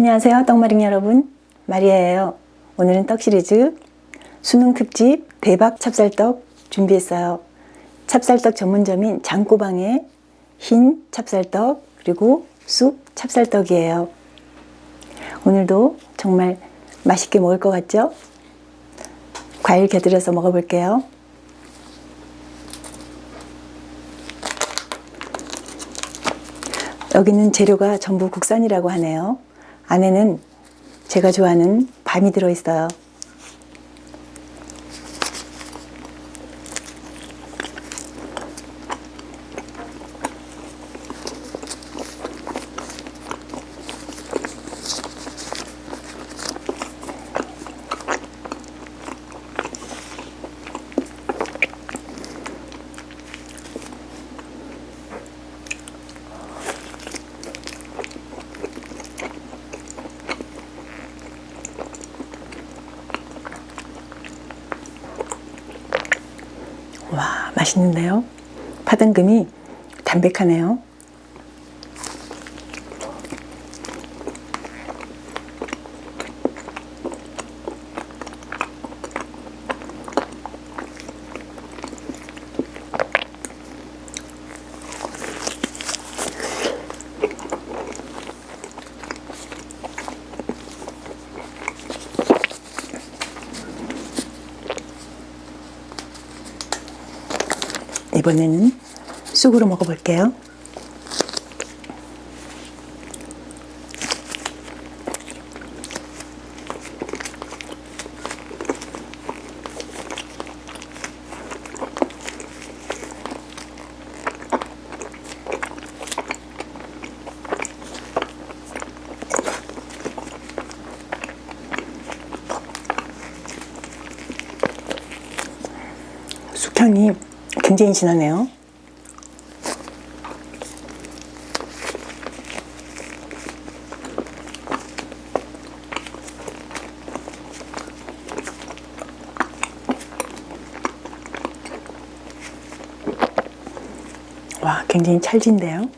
안녕하세요 떡마링 여러분. 마리아예요. 오늘은 떡 시리즈 수능 특집 대박 찹쌀떡 준비했어요. 찹쌀떡 전문점인 장꼬방의 흰 찹쌀떡 그리고 쑥 찹쌀떡이에요. 오늘도 정말 맛있게 먹을 것 같죠? 과일 곁들여서 먹어볼게요. 여기는 재료가 전부 국산이라고 하네요. 안에는 제가 좋아하는 밤이 들어있어요. 와, 맛 있는데요? 파당금이 담백하네요. 이번에는 쑥으로 먹어볼게요. 쑥향이 굉장히 진하네요. 와, 굉장히 찰진데요.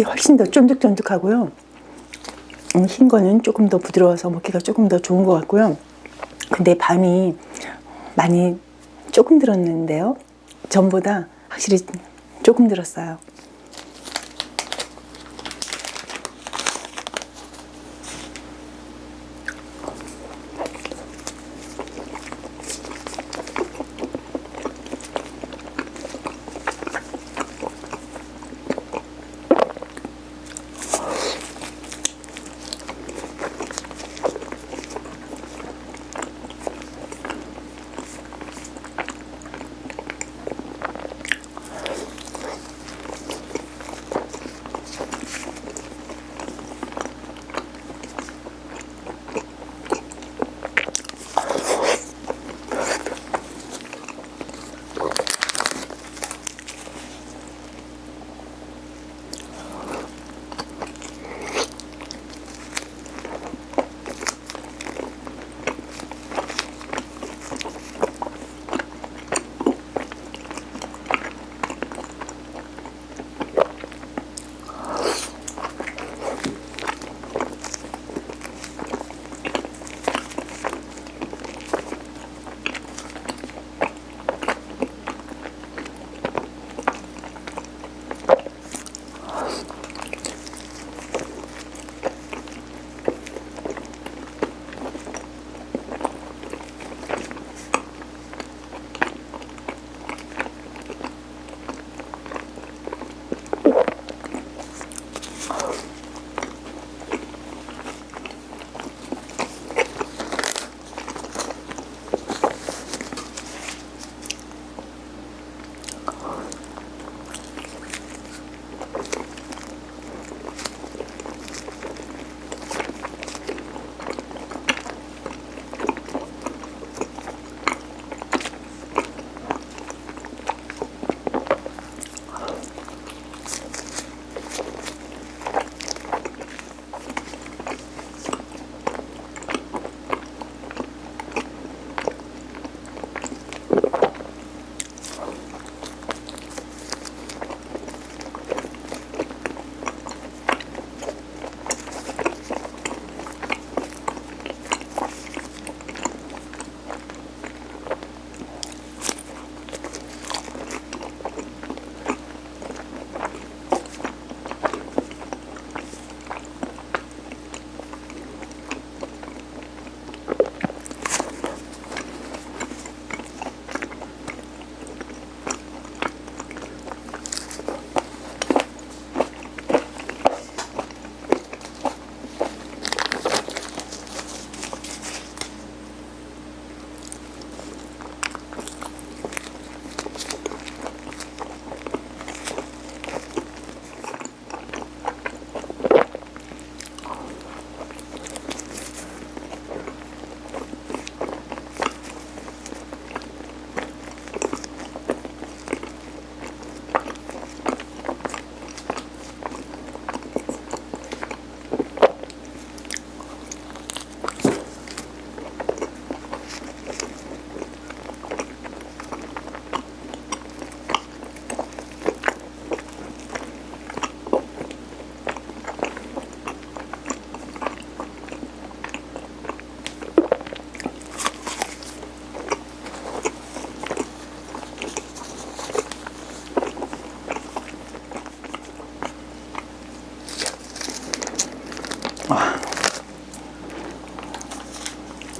쑥이 훨씬 더 쫀득쫀득하고요. 음, 흰 거는 조금 더 부드러워서 먹기가 조금 더 좋은 것 같고요. 근데 밤이 많이 조금 들었는데요. 전보다 확실히 조금 들었어요.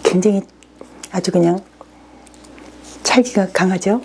굉장히 아주 그냥 찰기가 강하죠.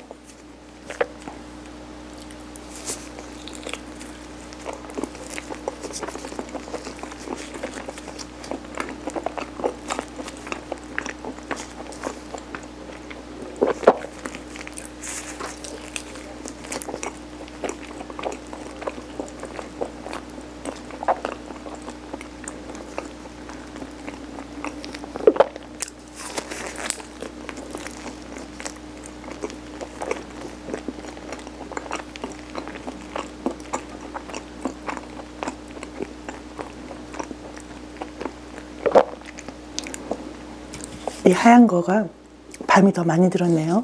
이 하얀 거가 밤이 더 많이 들었네요.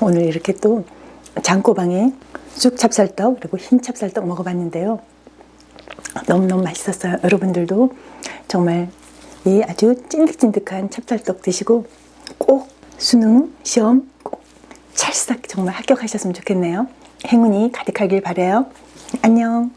오늘 이렇게 또 장고방에 쑥 찹쌀떡 그리고 흰 찹쌀떡 먹어봤는데요. 너무너무 맛있었어요. 여러분들도 정말 이 아주 찐득찐득한 찹쌀떡 드시고 꼭 수능 시험 꼭 찰싹 정말 합격하셨으면 좋겠네요. 행운이 가득하길 바래요. 안녕.